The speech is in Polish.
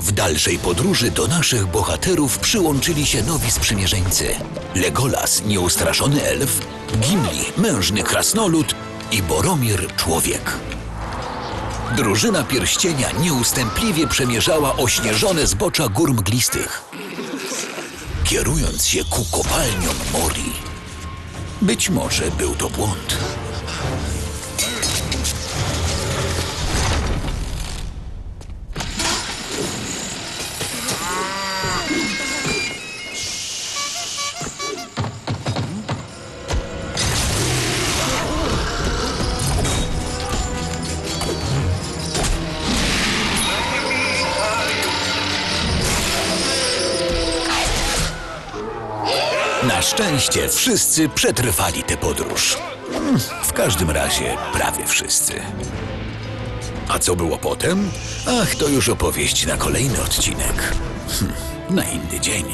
W dalszej podróży do naszych bohaterów przyłączyli się nowi sprzymierzeńcy. Legolas, nieustraszony elf, Gimli, mężny krasnolud i Boromir, człowiek. Drużyna pierścienia nieustępliwie przemierzała ośnieżone zbocza gór mglistych, kierując się ku kopalniom Mori. Być może był to błąd. Na szczęście wszyscy przetrwali tę podróż. Hmm, W każdym razie prawie wszyscy. A co było potem? Ach, to już opowieść na kolejny odcinek. Hm, na inny dzień.